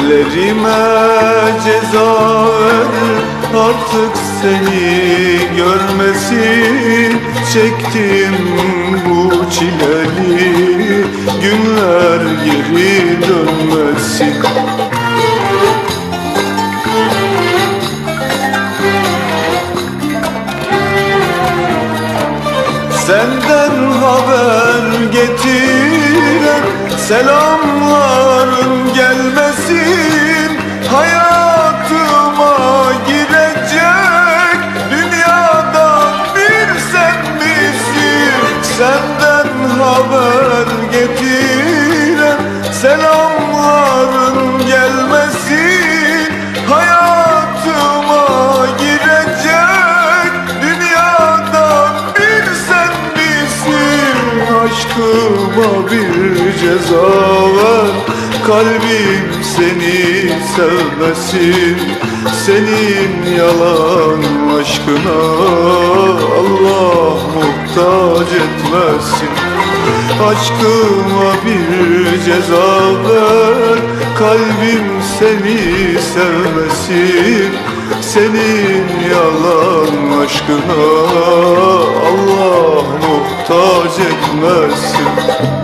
Gözlerime ceza ver Artık seni görmesin. Çektim bu çileli Günler geri dönmesin. Senden haber getiren selamların gelmesin Senden haber getiren selamların gelmesin. Hayatıma girecek dünyadan bir sen misin Aşkıma bir ceza ver Kalbim seni sevmesin. Senin yalan aşkına muhtaç etmesin Aşkıma bir ceza ver. Kalbim seni sevmesin. Senin yalan aşkına Allah muhtaç etmesin